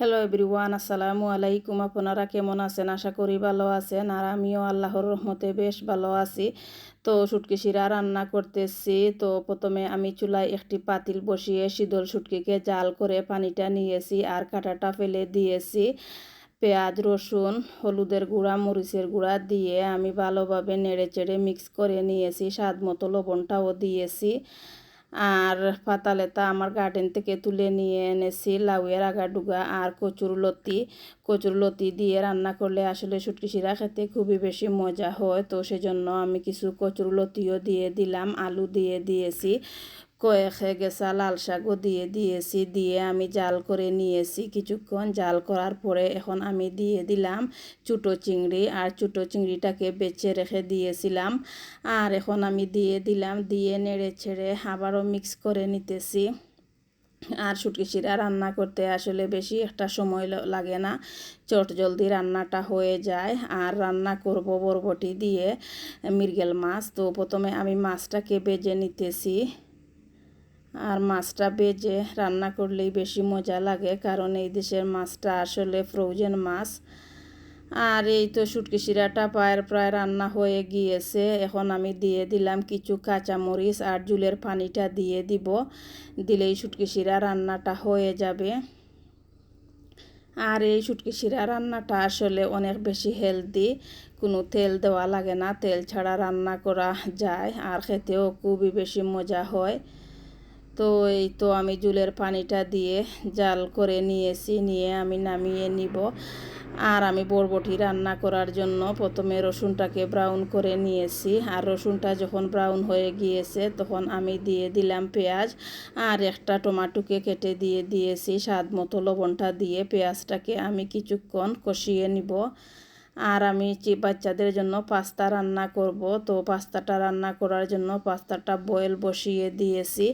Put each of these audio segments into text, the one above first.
Hello everyone আসসালামু আলাইকুম আপনারা কেমন আছেন আশা করি ভালো আছেন আর আমিও আল্লাহর রহমতে বেশ ভালো আছি তো শুটকি শিরা রান্না করতেছি তো প্রথমে আমি চুলায় একটি পাতিল বসিয়ে শীতল শুটকিকে জাল করে পানিটা নিয়েছি আর কাঁটাটা ফেলে দিয়েছি পেঁয়াজ রসুন হলুদের গুঁড়া মরিচের গুঁড়া দিয়ে আমি ভালোভাবে নেড়ে চেড়ে মিক্স করে নিয়েছি স্বাদ মতো লবণটাও দিয়েছি আর পাতালেতা আমার গার্ডেন থেকে তুলে নিয়ে এনেছি, লাউয়ের আগাডুগা আর কচুর লতি। কচুর লতি দিয়ে রান্না করলে আসলে শুটকি শিরা খেতে খুবই বেশি মজা হয়। তো সেজন্য আমি কিছু কচুর লতিও দিয়ে দিলাম, আলু দিয়ে দিয়েছি। কয়েক গেসা লাল শাকও দিয়ে দিয়েছি, দিয়ে আমি জাল করে নিয়েছি। কিছুক্ষণ জাল করার পরে এখন আমি দিয়ে দিলাম চুটো চিংড়ি আর চুটো চিংড়িটাকে বেছে রেখে দিয়েছিলাম। আর এখন আমি দিয়ে দিলাম, দিয়ে নেড়ে ছেড়ে আবারও মিক্স করে নিতেছি। আর শুটকি শিরা রান্না করতে আসলে বেশি একটা সময় লাগে না। চট জলদি রান্নাটা হয়ে যায়। আর রান্না করব বরবটি দিয়ে মৃগেল মাছ। তো প্রথমে আমি মাছটাকে বেজে নিতেছি। আর মাছটা বেজে রান্না করলেই বেশি মজা লাগে, কারণ এই দেশের মাছটা আসলে ফ্রোজেন মাছ। আর এই তো শুটকি শিরাটা প্রায় প্রায় রান্না হয়ে গিয়েছে। এখন আমি দিয়ে দিলাম কিছু কাঁচামরিচ আর জুলের পানিটা দিয়ে দিব। দিলেই শুটকি শিরা রান্নাটা হয়ে যাবে। আর এই শুটকি শিরা রান্নাটা আসলে অনেক বেশি হেলদি কোনো তেল দেওয়া লাগে না। তেল ছাড়া রান্না করা যায়, আর খেতেও খুবই বেশি মজা হয়। তো এই তো আমি জুলের পানিটা দিয়ে জাল করে নিয়েছি, নিয়ে আমি নামিয়ে নিব। আর আমি বরবটি রান্না করার জন্য প্রথমে রসুনটাকে ব্রাউন করে নিয়েছি। আর রসুনটা যখন ব্রাউন হয়ে গিয়েছে, তখন আমি দিয়ে দিলাম পেঁয়াজ। আর একটা টমাটোকে কেটে দিয়ে দিয়েছি। স্বাদ মতো লবণটা দিয়ে পেঁয়াজটাকে আমি কিছুক্ষণ কষিয়ে নিব। আর আমি বাচ্চাদের জন্য পাস্তা রান্না করব। তো পাস্তাটা রান্না করার জন্য পাস্তাটা বয়েল বসিয়ে দিয়েছি।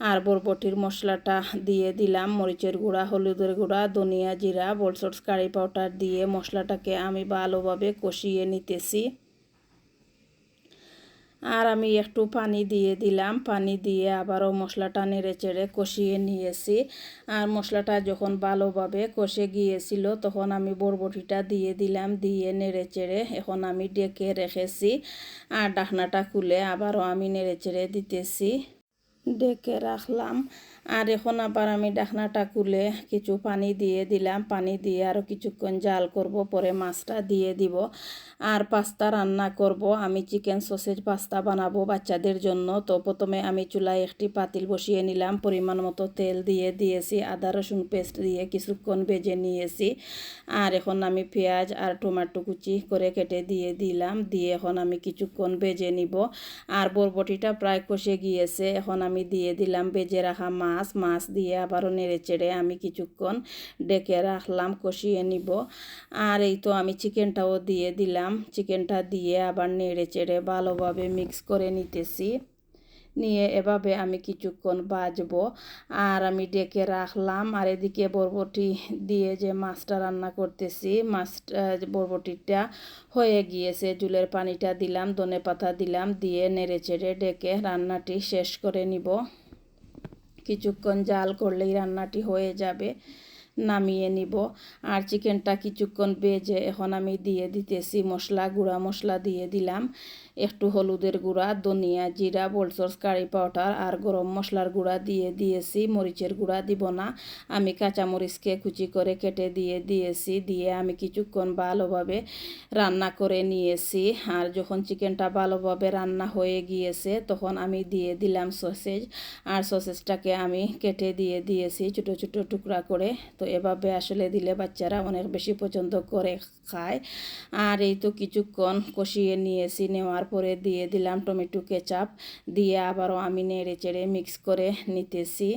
আর বরবটির মশলাটা দিয়ে দিলাম। মরিচের গুঁড়া, হলুদের গুঁড়া, ধনিয়া জিরা বোলসর্স কারি পাউডার দিয়ে মশলাটাকে আমি ভালোভাবে কষিয়ে নিতেছি। আর আমি একটু পানি দিয়ে দিলাম। পানি দিয়ে আবারও মশলাটা নেড়ে চেড়ে কষিয়ে নিয়েছি। আর মশলাটা যখন ভালোভাবে কষে গিয়েছিল, তখন আমি বরবটিটা দিয়ে দিলাম, দিয়ে নেড়ে চেড়ে এখন আমি ডেকে রেখেছি। আর ডাকনাটা খুলে আবারও আমি নেড়ে চেড়ে দিতেছি। ডেকে রাখলাম। আর এখন আবার আমি ডাকনাটা কুলে কিছু পানি দিয়ে দিলাম। পানি দিয়ে আরও কিছুক্ষণ জাল করব, পরে মাছটা দিয়ে দিব। আর পাস্তা রান্না করব। আমি চিকেন সসেজ পাস্তা বানাবো বাচ্চাদের জন্য। তো প্রথমে আমি চুলায় একটি পাতিল বসিয়ে নিলাম। পরিমাণ মতো তেল দিয়ে দিয়েছি, আদা রসুন পেস্ট দিয়ে কিছুক্ষণ বেজে নিয়েছি। আর এখন আমি পেঁয়াজ আর টমেটো কুচি করে কেটে দিয়ে দিলাম। দিয়ে এখন আমি কিছুক্ষণ বেজে নিব। আর বরবটিটা প্রায় কষে গিয়েছে। এখন আমি দিয়ে দিলাম বেজে রাখা মাছ। মাছ মাছ দিয়ে আবারও নেড়ে চেড়ে আমি কিছুক্ষণ ডেকে রাখলাম, কষিয়ে নিব। আর এই তো আমি চিকেনটাও দিয়ে দিলাম। চিকেনটা দিয়ে আবার নেড়ে চেড়ে ভালোভাবে মিক্স করে নিতেছি। নিয়ে এভাবে আমি কিছুক্ষণ বাজবো। আর আমি ডেকে রাখলাম। আর এদিকে বরবটি দিয়ে যে মাছটা রান্না করতেছি মাছটা বরবটিটা হয়ে গিয়েছে, জুলের পানিটা দিলাম ধনে পাতা দিলাম, দিয়ে নেড়ে চেড়ে ডেকে রান্নাটি শেষ করে নিব। কিছুক্ষণ জাল করলেই রান্নাটি হয়ে যাবে। নামিয়ে নিব। আর চিকেনটা কিছুক্ষণ বেজে এখন আমি দিয়ে দিতেছি মশলা, গুঁড়া মশলা দিয়ে দিলাম। একটু হলুদের গুঁড়া, ধনিয়া জিরা, বোলসস, কারি পাউডার আর গরম মশলার গুঁড়া দিয়ে দিয়েছি। মরিচের গুঁড়া দিব না। আমি কাঁচা মরিচকে কুচি করে কেটে দিয়ে দিয়েছি, দিয়ে আমি কিছুক্ষণ ভালোভাবে রান্না করে নিয়েছি। আর যখন চিকেনটা ভালোভাবে রান্না হয়ে গিয়েছে, তখন আমি দিয়ে দিলাম সসেজ। আর সসেজটাকে আমি কেটে দিয়ে দিয়েছি ছোটো ছোটো টুকরা করে। তো এভাবে আসলে দিলে বাচ্চারা অনেক বেশি পছন্দ করে খায়। আর এই তো কিছুক্ষণ কষিয়ে নিয়েছি, নেওয়ার পরে দিয়ে দিলাম টমেটো কেচাপ, দিয়ে আবারও আমি নেড়ে চেড়ে মিক্স করে নিতেছি।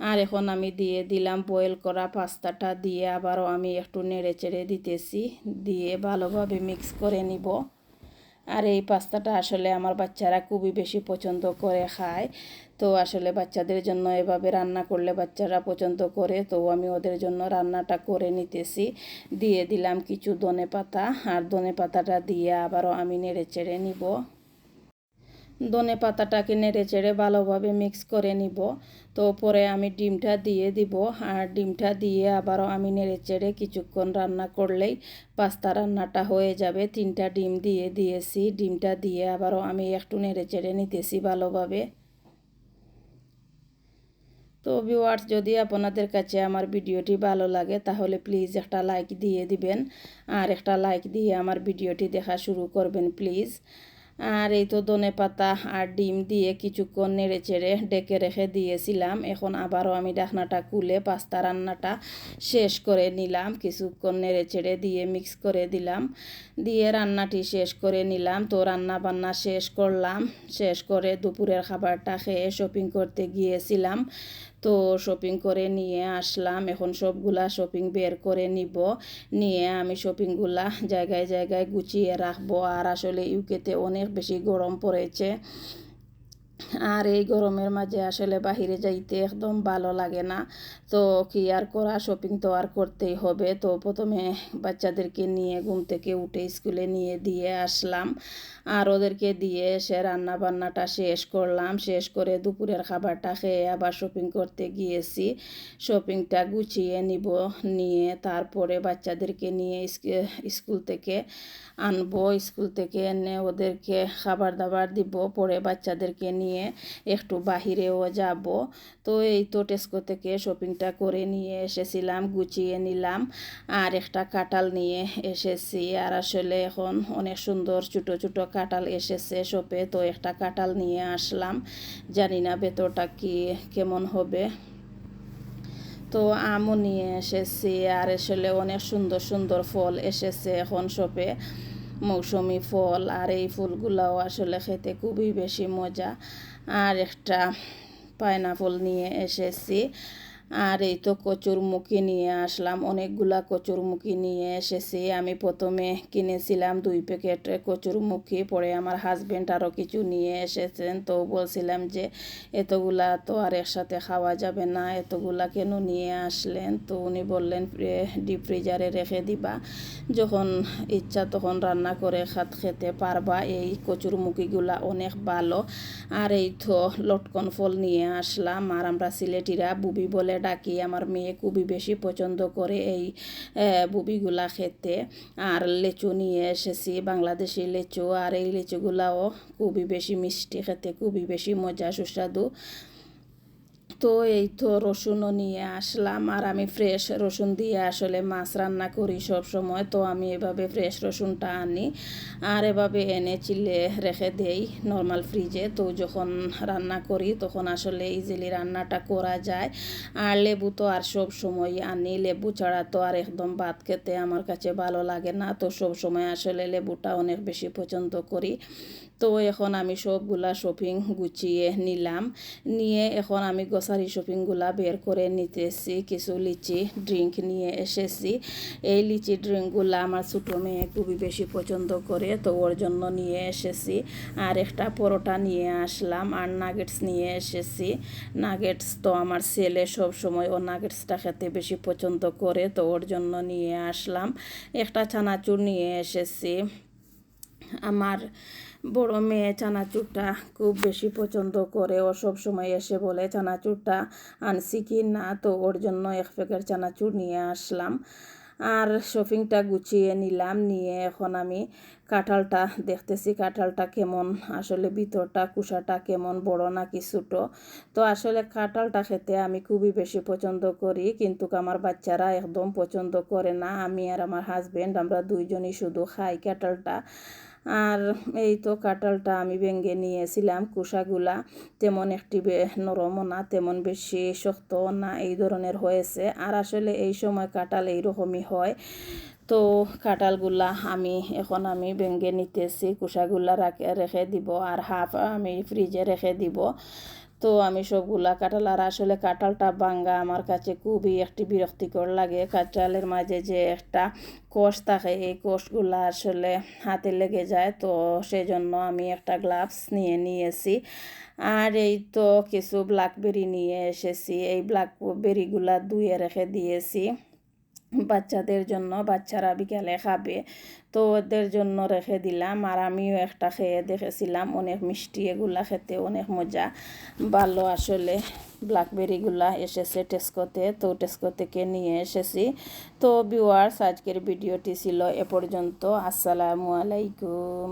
আর এখন আমি দিয়ে দিলাম বয়েল করা পাস্তাটা, দিয়ে আবারও আমি একটু নেড়ে চেড়ে দিতেছি, দিয়ে ভালোভাবে মিক্স করে নিব। আর এই পাস্তাটা আসলে আমার বাচ্চারা খুবই বেশি পছন্দ করে খায়। তো আসলে বাচ্চাদের জন্য এভাবে রান্না করলে বাচ্চারা পছন্দ করে, তো আমি ওদের জন্য রান্নাটা করে নিতেছি। দিয়ে দিলাম কিছু ধনে পাতা, আর ধনে পাতাটা দিয়ে আবারও আমি নেড়ে চেড়ে নিব। ধনে পাতাটাকে নেড়ে চেড়ে ভালোভাবে মিক্স করে নিব। তো পরে আমি ডিমটা দিয়ে দিব, আর ডিমটা দিয়ে আবারও আমি নেড়ে চেড়ে কিছুক্ষণ রান্না করলেই পাস্তা রান্নাটা হয়ে যাবে। তিনটা ডিম দিয়ে দিয়েছি, ডিমটা দিয়ে আবারও আমি একটু নেড়ে চেড়ে নিতেছি ভালোভাবে। তো ভিওয়ার্স যদি আপনাদের কাছে আমার ভিডিওটি ভালো লাগে, তাহলে প্লিজ একটা লাইক দিয়ে দিবেন। আর একটা লাইক দিয়ে আমার ভিডিওটি দেখা শুরু করবেন প্লিজ আর এই তো ধনে পাতা আর ডিম দিয়ে কিছুক্ষণ নেড়ে চেড়ে ডেকে রেখে দিয়েছিলাম। এখন আবারও আমি ডাকনাটা খুলে পাস্তা রান্নাটা শেষ করে নিলাম। কিছুক্ষণ নেড়ে চেড়ে দিয়ে মিক্স করে দিলাম। দিয়ে রান্নাটি শেষ করে নিলাম। তো রান্না বান্না শেষ করলাম। শেষ করে দুপুরের খাবারটা খেয়ে শপিং করতে গিয়েছিলাম। তো শপিং করে নিয়ে আসলাম। এখন সবগুলা শপিং বের করে নিব। নিয়ে আমি শপিংগুলা জায়গায় জায়গায় গুছিয়ে রাখব। আর আসলে ইউকেতে অনেক বেশি গরম পড়েছে। আর এই গরমের মাঝে আসলে বাহিরে যাইতে একদম ভালো লাগে না। তো কি আর করা শপিং তো আর করতেই হবে। তো প্রথমে বাচ্চাদেরকে নিয়ে ঘুম থেকে উঠে স্কুলে নিয়ে দিয়ে আসলাম। আর ওদেরকে দিয়ে এসে রান্না বান্নাটা শেষ করলাম। শেষ করে দুপুরের খাবারটা খেয়ে আবার শপিং করতে গিয়েছি। শপিংটা গুছিয়ে নিব, নিয়ে তারপরে বাচ্চাদেরকে নিয়ে স্কুল থেকে আনব। স্কুল থেকে এনে ওদেরকে খাবার দাবার দিব, পরে বাচ্চাদেরকে নিয়ে একটু বাহিরেও যাব। তো এই তো টেস্কো থেকে শপিংটা করে নিয়ে এসেছিলাম, গুছিয়ে নিলাম। আর একটা কাটাল নিয়ে এসেছি। আর আসলে এখন অনেক সুন্দর ছোটো ছোটো কাটাল এসেছে শপে তো একটা কাটাল নিয়ে আসলাম। জানি না ভেতরটা কি, কেমন হবে। তো আমও নিয়ে এসেছি। আর আসলে অনেক সুন্দর সুন্দর ফল এসেছে এখন শপে মৌসুমি ফল আর এই ফুলগুলাও আসলে খেতে খুবই বেশি মজা। আর একটা পাইনাপল নিয়ে এসেছি। আর এই তো কচুরমুখী নিয়ে আসলাম। অনেকগুলা কচুরমুখী নিয়ে এসেছি। আমি প্রথমে কিনেছিলাম দুই প্যাকেট কচুরমুখী, পরে আমার হাজব্যান্ড আরও কিছু নিয়ে এসেছেন। তো বলছিলাম যে, এতগুলা তো আর একসাথে খাওয়া যাবে না। এতগুলা কেন নিয়ে আসলেন? তো উনি বললেন ডিপ ফ্রিজারে রেখে দিবা। যখন ইচ্ছা তখন রান্না করে খাত, খেতে পারবা। এই কচুরমুখীগুলা অনেক ভালো। আর এই তো লটকন ফল নিয়ে আসলাম। আর আমরা সিলেটিরা বুবি বলে ডাকি, আমার মেয়ে খুবই বেশি পছন্দ করে এই বুবিগুলা খেতে। আর লেচু নিয়ে এসেছি, বাংলাদেশি লেচু, আর এই লিচুগুলাও খুবই বেশি মিষ্টি খেতে, খুবই বেশি মজা সুস্বাদু তো এই তো রসুনও নিয়ে আসলাম আর আমি ফ্রেশ রসুন দিয়ে আসলে মাছ রান্না করি সব সময়। তো আমি এভাবে ফ্রেশ রসুনটা আনি আর এভাবে এনে চিলে রেখে দেই নর্মাল ফ্রিজে তো যখন রান্না করি তখন আসলে ইজিলি রান্নাটা করা যায়। আর লেবু তো আর সব সময় আনি, লেবু ছাড়া তো আর একদম ভাত খেতে আমার কাছে ভালো লাগে না। তো সব সময় আসলে লেবুটা অনেক বেশি পছন্দ করি। তো এখন আমি সবগুলা শপিং গুছিয়ে নিলাম। নিয়ে এখন আমি গ্রসারি শপিংগুলা বের করে নিতেছি, কিছু লিচি ড্রিঙ্ক নিয়ে এসেছি। এই লিচি ড্রিঙ্কগুলা আমার ছোটো মেয়ে খুবই বেশি পছন্দ করে, তো ওর জন্য নিয়ে এসেছি। আর একটা পরোটা নিয়ে আসলাম আর নাগেটস নিয়ে এসেছি। নাগেটস তো আমার ছেলে সব সময় ও নাগেটসটা খেতে বেশি পছন্দ করে, তো ওর জন্য নিয়ে আসলাম। একটা ছানাচুর নিয়ে এসেছি। আমার বড় মেয়ে চানাচুরটা খুব বেশি পছন্দ করে। ও সব সময় এসে বলে, চানাচুরটা আনছি কি না? তো ওর জন্য এক প্যাকেট চানাচুর নিয়ে আসলাম। আর শপিংটা গুছিয়ে নিলাম। নিয়ে এখন আমি কাঁঠালটা দেখতেছি, কাঁঠালটা কেমন, আসলে ভিতরটা কুসাটা কেমন, বড় নাকি ছোটো? তো আসলে কাঁঠালটা খেতে আমি খুবই বেশি পছন্দ করি, কিন্তু আমার বাচ্চারা একদম পছন্দ করে না। আমি আর আমার হাজব্যান্ড আমরা দুইজনই শুধু খাই কাঁঠালটা। আর এই তো কাঁঠালটা আমি ভেঙে নিয়েছিলাম কুষাগুলা। তেমন একটি নরমও না, তেমন বেশি শক্ত না, এই ধরনের হয়েছে। আর আসলে এই সময় কাঁঠাল এইরকমই হয়। তো কাঁঠালগুলা আমি, এখন আমি ভেঙে নিতেছি, কুষাগুলা রেখে দিব আর হাফ আমি ফ্রিজে রেখে দিব। তো আমি সবগুলা কাঁঠাল, আর আসলে কাঁঠালটা বাঙ্গা আমার কাছে খুবই একটি বিরক্তিকর লাগে। কাঁঠালের মাঝে যে একটা কোষ থাকে, এই কোষগুলো আসলে হাতে লেগে যায়, তো সেজন্য আমি একটা গ্লাভস নিয়ে নিয়েছি। আর এই তো কিছু ব্ল্যাকবেরি নিয়ে এসেছি। এই ব্ল্যাকবেরিগুলা ধুয়ে রেখে দিয়েছি। বাচ্চাদের জন্য, বাচ্চারা বিকালে খাবে। তো ওদের জন্য রেখে দিলাম। আর আমিও একটা খেয়ে দেখেছিলাম, অনেক মিষ্টি এগুলা খেতে, অনেক মজা। ভালো আসলে ব্ল্যাকবেরিগুলা এসেছে টেস্কোতে তো টেস্কো থেকে নিয়ে এসেছি। তো ভিউয়ার্স আজকের ভিডিওটি ছিল এ পর্যন্ত। আসসালামু আলাইকুম।